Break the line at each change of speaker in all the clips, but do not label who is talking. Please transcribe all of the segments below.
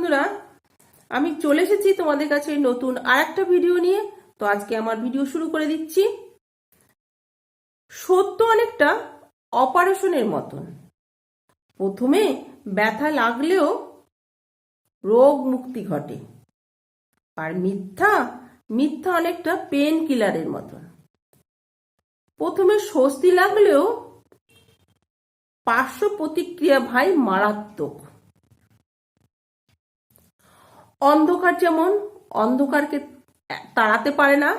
বন্ধুরা, আমি চলে এসেছি তোমাদের কাছে নতুন আর একটা ভিডিও নিয়ে। তো আজকে আমার ভিডিও শুরু করে দিচ্ছি। সত্য অনেকটা অপারেশনের মতন। প্রথমে ব্যথা লাগলেও রোগ মুক্তি ঘটে। আর মিথ্যা মিথ্যা অনেকটা পেন কিলারের মতন। প্রথমে স্বস্তি লাগলেও পার্শ্ব প্রতিক্রিয়া ভাই মারাত্মক। অন্ধকার যেমন, অন্ধকারকে তাড়াতে পারে না,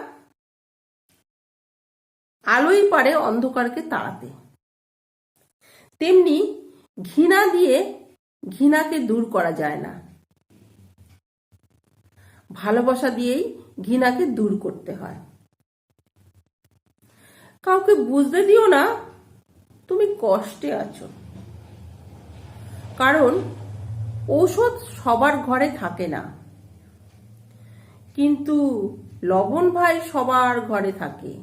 আলোই পারে অন্ধকারকে তাড়াতে। তেমনি ঘৃণা দিয়ে ঘৃণাকে দূর করা যায় না। ভালোবাসা দিয়েই ঘৃণাকে দূর করতে হয়। কাউকে বুঝতে দিও না, তুমি কষ্টে আছো। কারণ ঔষধ সবার ঘরে থাকে না। কিন্তু লবণ ভাই সবার ঘরে থাকে।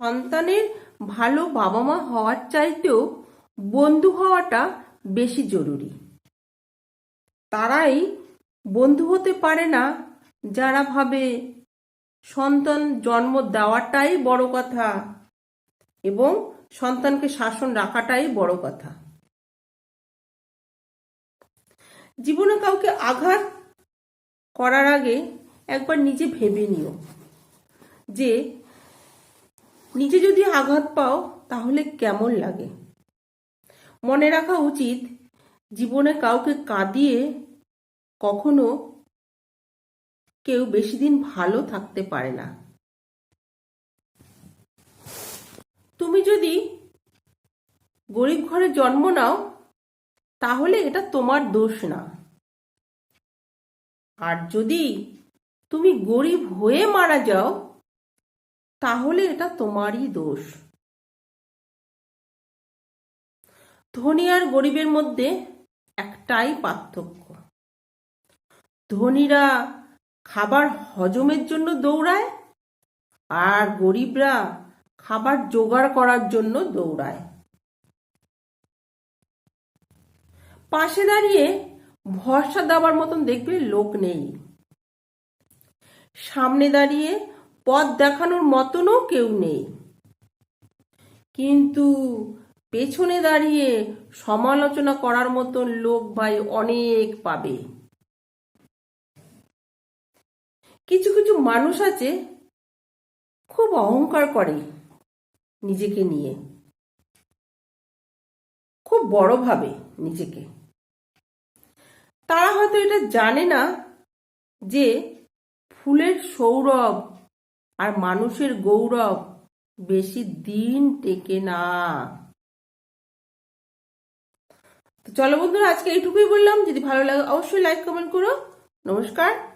সন্তানের ভালো বাবা মা হওয়ার চাইতেও বন্ধু হওয়াটা বেশি জরুরি। তারাই বন্ধু হতে পারে না, যারা ভাবে সন্তান জন্ম দেওয়াটাই বড় কথা এবং সন্তানকে শাসন রাখাটাই বড় কথা। জীবনে কাউকে আঘাত করার আগে একবার নিজে ভেবে নিও যে নিজে যদি আঘাত পাও তাহলে কেমন লাগে। মনে রাখা উচিত, জীবনে কাউকে কাঁদিয়ে কখনো কেউ বেশি দিন ভালো থাকতে পারে না। তুমি যদি গরিব ঘরে জন্ম নাও তাহলে এটা তোমার দোষ না। আর যদি তুমি গরিব হয়ে মারা যাও, তাহলে এটা তোমারই দোষ। ধনী আর গরিবের মধ্যে একটাই পার্থক্য। ধনীরা খাবার হজমের জন্য দৌড়ায়, আর গরিবরা খাবার জোগাড় করার জন্য দৌড়ায়। পাশে দাঁড়িয়ে ভরসা দেওয়ার মতন দেখবে লোক নেই। সামনে দাঁড়িয়ে পথ দেখানোর মতনও কেউ নেই। কিন্তু পেছনে দাঁড়িয়ে সমালোচনা করার মতন লোক ভাই অনেক পাবে। কিছু কিছু মানুষ আছে খুব অহংকার করে নিজেকে নিয়ে। খুব বড় ভাবে নিজেকে। তারা হয়তো এটা জানে না যে ফুলের সৌরভ আর মানুষের গৌরব বেশি দিন টেকে না। চলো বন্ধুরা, আজকে এইটুকুই বললাম। যদি ভালো লাগে অবশ্যই লাইক কমেন্ট করো। নমস্কার।